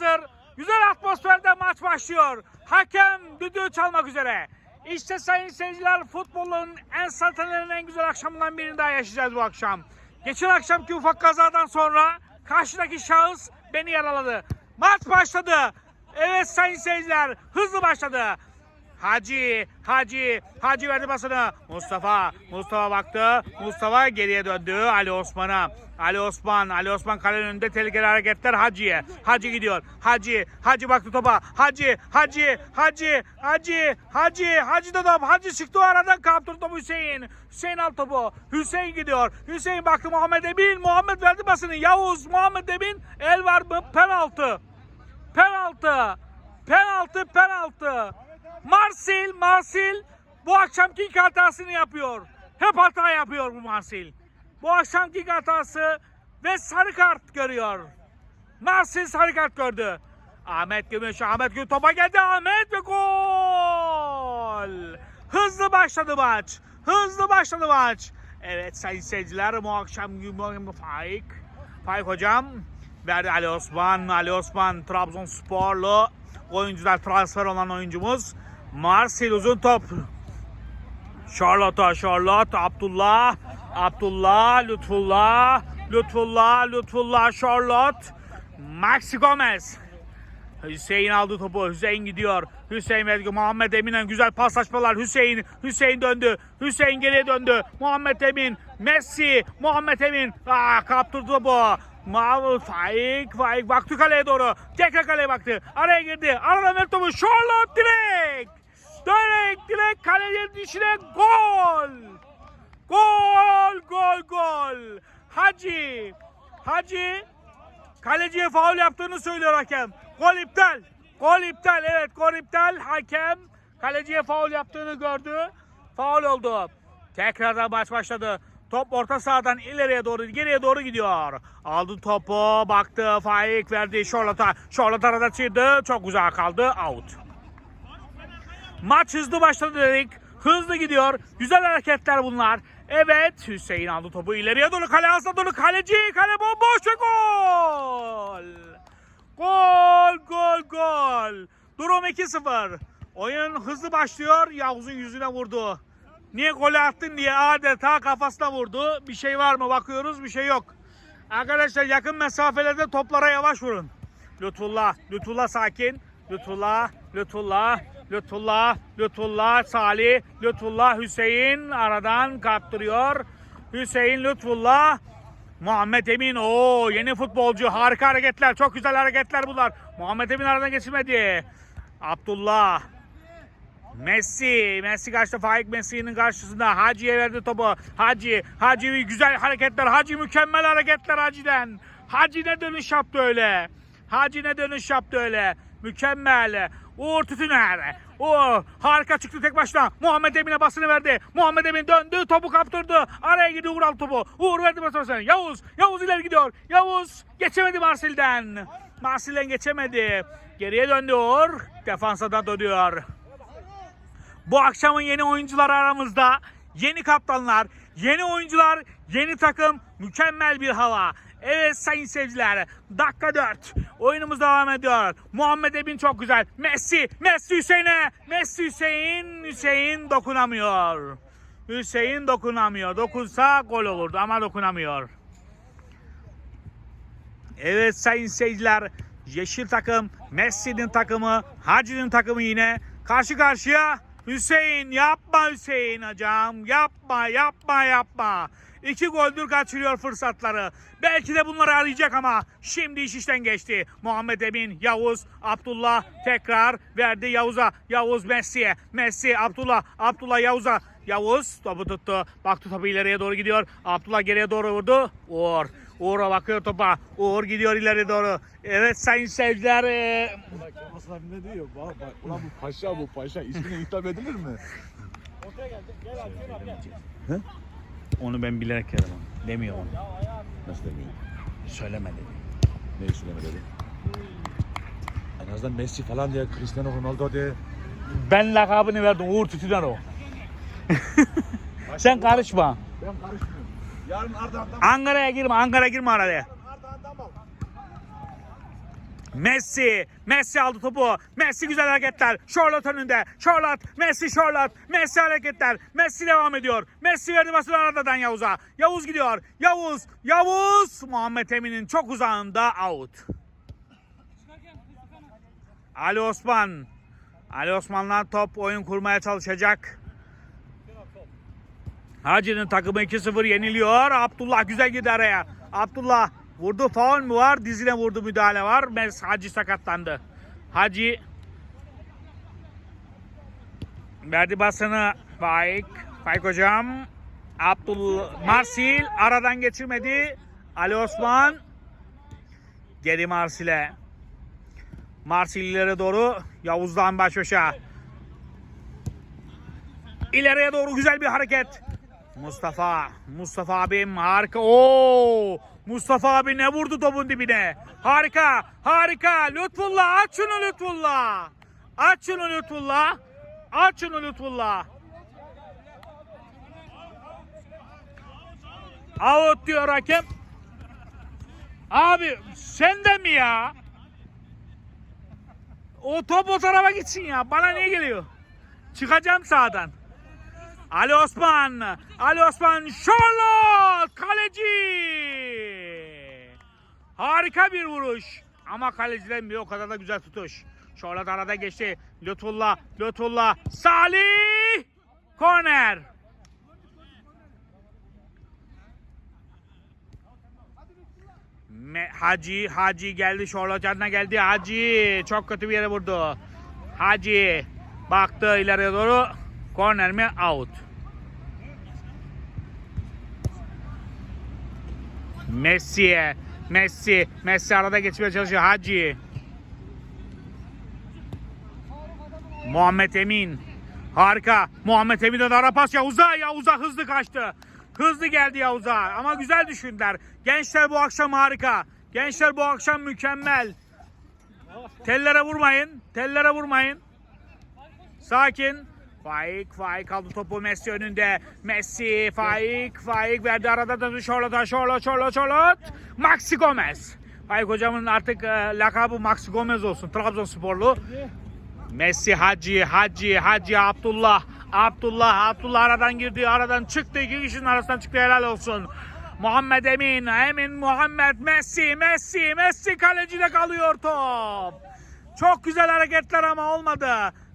hazır. Güzel atmosferde maç başlıyor. Hakem düdüğü çalmak üzere. İşte sayın seyirciler futbolun en satanların en güzel akşamından birini daha yaşayacağız bu akşam. Geçen akşamki ufak kazadan sonra karşıdaki şahıs beni yaraladı. Maç başladı. Evet sayın seyirciler hızlı başladı. Hacı, Hacı, Hacı verdi basını. Mustafa, Mustafa baktı. Mustafa geriye döndü Ali Osman'a. Ali Osman, Ali Osman kalenin önünde tehlikeli hareketler Hacı'ya. Hacı gidiyor. Hacı, Hacı baktı topa. Hacı, Hacı, Hacı, Hacı, Hacı, Hacı da top. Hacı çıktı o aradan kaptırdı topu Hüseyin. Hüseyin al topu. Hüseyin gidiyor. Hüseyin baktı Muhammed Emin. Muhammed verdi basını. Yavuz, Muhammed Emin. El var mı? Penaltı. Penaltı. Penaltı, penaltı. Marsil, Marsil bu akşamki ilk hatasını yapıyor. Hep hata yapıyor bu Marsil. Bu akşamki ilk hatası ve sarı kart görüyor. Marsil sarı kart gördü. Ahmet Gümüş, Ahmet Gümüş topa geldi. Ahmet ve gol. Hızlı başladı maç. Hızlı başladı maç. Evet sayın seyirciler bu akşam Faik. Faik hocam verdi Ali Osman. Ali Osman Trabzonsporlu oyuncular transfer olan oyuncumuz. Marsil uzun top. Charlotte, Charlotte, Abdullah, Abdullah, Lütfullah, Lütfullah, Lütfullah, Charlotte, Maxi Gomez. Hüseyin aldı topu. Hüseyin gidiyor. Hüseyin verdi. Muhammed Emin'den güzel paslaşmalar. Hüseyin. Hüseyin döndü. Hüseyin geriye döndü. Muhammed Emin. Messi. Muhammed Emin. Aa, kaptırdı topu. Mahmut Faik. Faik baktı kaleye doğru. Tekrar kaleye baktı. Araya girdi. Aradan verdi topu. Charlotte direkt. Direkt direkt kalenin dışına gol. Gol. Gol. Gol. Hacı. Hacı. Kaleciye faul yaptığını söylüyor hakem. Gol iptal. Gol iptal. Evet gol iptal. Hakem kaleciye faul yaptığını gördü. Faul oldu. Tekrardan maç başladı. Top orta sahadan ileriye doğru, geriye doğru gidiyor. Aldı topu, baktı, Faik verdi Şorlat'a. Şorlat arada çırdı, çok güzel kaldı, out. Maç hızlı başladı dedik. Hızlı gidiyor. Güzel hareketler bunlar. Evet Hüseyin aldı topu ileriye doğru kale ağzına doğru kaleci kale bomboş ve gol. Gol gol gol. Durum 2-0. Oyun hızlı başlıyor. Yavuz'un yüzüne vurdu. Niye golü attın diye adeta kafasına vurdu. Bir şey var mı bakıyoruz bir şey yok. Arkadaşlar yakın mesafelerde toplara yavaş vurun. Lütfullah, Lütfullah sakin. Lütfullah, Lütfullah, Lütfullah, Lütfullah, Salih, Lütfullah, Hüseyin aradan kaptırıyor. Hüseyin, Lütfullah, Muhammed Emin. o yeni futbolcu. Harika hareketler. Çok güzel hareketler bunlar. Muhammed Emin aradan geçirmedi. Abdullah. Messi. Messi karşıda Faik Messi'nin karşısında. Hacı'ya verdi topu. Hacı. Hacı güzel hareketler. Hacı mükemmel hareketler Hacı'den. Hacı ne dönüş yaptı öyle. Hacı ne dönüş yaptı öyle. Mükemmel. Uğur Tütüner. O harika çıktı tek başına. Muhammed Emin'e basını verdi. Muhammed Emin döndü. Topu kaptırdı. Araya girdi Uğur aldı topu. Uğur verdi basını. Yavuz. Yavuz ileri gidiyor. Yavuz geçemedi Marsil'den. Marsil'den geçemedi. Geriye döndü Uğur. Defansa da dönüyor. Bu akşamın yeni oyuncular aramızda. Yeni kaptanlar, yeni oyuncular, yeni takım, mükemmel bir hava. Evet sayın seyirciler, dakika 4. Oyunumuz devam ediyor. Muhammed Emin çok güzel. Messi, Messi Hüseyin'e. Messi Hüseyin, Hüseyin dokunamıyor. Hüseyin dokunamıyor. Dokunsa gol olurdu ama dokunamıyor. Evet sayın seyirciler, yeşil takım, Messi'nin takımı, Hacı'nın takımı yine karşı karşıya. Hüseyin yapma Hüseyin hocam. Yapma yapma yapma. İki goldür kaçırıyor fırsatları. Belki de bunları arayacak ama şimdi iş işten geçti. Muhammed Emin, Yavuz, Abdullah tekrar verdi Yavuz'a. Yavuz Messi'ye. Messi, Abdullah, Abdullah Yavuz'a. Yavuz topu tuttu. Baktı topu ileriye doğru gidiyor. Abdullah geriye doğru vurdu. Uğur. Uğur'a bakıyor topa. Uğur gidiyor ileri doğru. Evet sayın seyirciler. e, abi ne diyor? Bak bak ulan bu paşa bu paşa ismine hitap edilir mi? Onu ben bilerek yazdım. Demiyor onu. Nasıl demiyor? Söyleme dedi. Neyi söyleme dedi? En azından Messi falan diye, Cristiano Ronaldo diye. Ben lakabını verdim. Uğur Tütüner o. Sen karışma. Ben karışmıyorum. Yarın Ardahan'da Ankara'ya girme. Ankara'ya girme araya. Messi. Messi aldı topu. Messi güzel hareketler. Charlotte önünde. Charlotte. Messi Charlotte. Messi hareketler. Messi devam ediyor. Messi verdi basını aradan Yavuz'a. Yavuz gidiyor. Yavuz. Yavuz. Muhammed Emin'in çok uzağında out. Ali Osman. Ali Osman'la top oyun kurmaya çalışacak. Hacı'nın takımı 2-0 yeniliyor. Abdullah güzel girdi araya. Abdullah vurdu faul mü var? Dizine vurdu müdahale var. Mes Hacı sakatlandı. Hacı verdi basını Faik. Faik hocam. Abdul Marsil aradan geçirmedi. Ali Osman geri Marsil'e. Marsil ileri doğru Yavuz'dan baş başa. İleriye doğru güzel bir hareket. Mustafa, Mustafa abim harika. Oo! Mustafa abi ne vurdu topun dibine? Harika, harika. Lütfullah aç şunu Lütfullah. Aç şunu Lütfullah. Aç şunu Lütfullah. Out diyor hakem. Abi sen de mi ya? O top o tarafa gitsin ya. Bana niye geliyor? Çıkacağım sağdan. Ali Osman. Ali Osman. Charlotte. Kaleci. Harika bir vuruş. Ama kaleciden bir o kadar da güzel tutuş. Charlotte arada geçti. Lütfullah. Lütfullah. Salih. Korner. Hacı, Hacı geldi yanına geldi. Hacı çok kötü bir yere vurdu. Hacı baktı ileriye doğru. Korner mi? Out. Messi'ye. Messi. Messi arada geçmeye çalışıyor. Hacı. Muhammed Emin. Harika. Muhammed Emin'den ara pas Yavuz'a. Yavuz'a hızlı kaçtı. Hızlı geldi Yavuz'a. Ama güzel düşündüler. Gençler bu akşam harika. Gençler bu akşam mükemmel. Tellere vurmayın. Tellere vurmayın. Sakin. Faik, Faik aldı topu Messi önünde. Messi, Faik, Faik verdi arada da Charlotte, Charlotte, Charlotte, Charlotte. Maxi Gomez. Faik hocamın artık e, lakabı Maxi Gomez olsun. Trabzonsporlu. Messi, Hacı, Hacı, Hacı, Abdullah. Abdullah, Abdullah aradan girdi, aradan çıktı. İki kişinin arasından çıktı helal olsun. Muhammed Emin, Emin Muhammed, Messi, Messi, Messi kalecide kalıyor top. Çok güzel hareketler ama olmadı.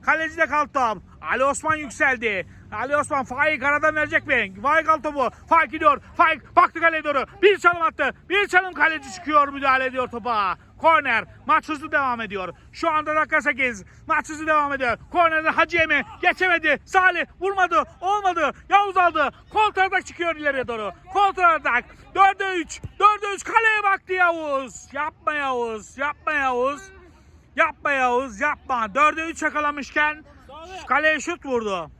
Kalecide kaldı top. Ali Osman yükseldi. Ali Osman Faik aradan verecek mi? Faik al topu. Faik gidiyor. Faik baktı kaleye doğru. Bir çalım attı. Bir çalım kaleci çıkıyor müdahale ediyor topa. Korner. Maç hızlı devam ediyor. Şu anda dakika 8. Maç hızlı devam ediyor. Kornerde Hacı'ye mi? Geçemedi. Salih vurmadı. Olmadı. Yavuz aldı. Kontratak çıkıyor ileriye doğru. Kontratak. 4'e 3. 4'e 3. Kaleye baktı Yavuz. Yapma Yavuz. Yapma Yavuz. Yapma Yavuz yapma. 4'e 3 yakalamışken kaleye şut vurdu.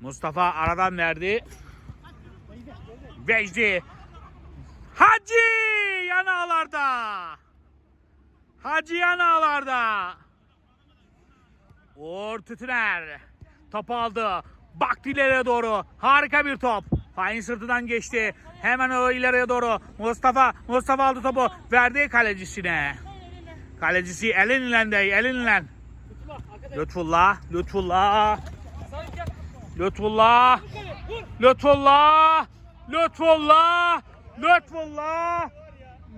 Mustafa aradan verdi. Vecdi. Hacı yanağlarda. Hacı yanağlarda. Uğur Tütüner. Top aldı. Baktı ileriye doğru. Harika bir top. Fahin sırtından geçti. Hemen o ileriye doğru. Mustafa. Mustafa aldı topu. Verdi kalecisine. Kalecisi elinle de elinle. Lütfullah. Lütfullah. Lütfullah. Lütfullah. Lütfullah. Lütfullah.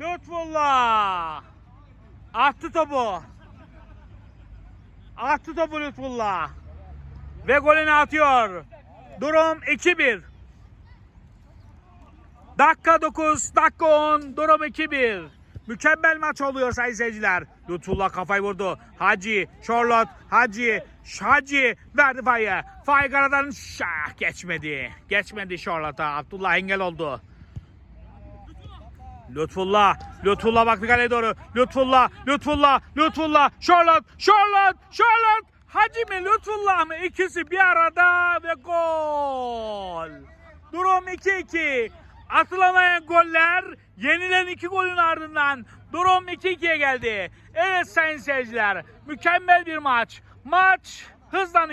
Lütfullah. Attı topu. Attı topu Lütfullah. Ve golünü atıyor. Durum 2-1. Dakika 9, dakika 10, durum 2-1. Mükemmel maç oluyor sayın seyirciler. Lütfullah kafayı vurdu. Hacı, Charlotte, Hacı, Hacı verdi Fay'a. Fay karadan şah geçmedi. Geçmedi Charlotte'a. Abdullah engel oldu. Lütfullah, Lütfullah baktı kaleye doğru. Lütfullah, Lütfullah, Lütfullah, Charlotte, Charlotte, Charlotte. Hacı mı, Lütfullah mı? İkisi bir arada ve gol. Durum 2-2. Atılamayan goller yenilen iki golün ardından durum 2-2'ye geldi. Evet sayın seyirciler mükemmel bir maç. Maç hızlanıyor.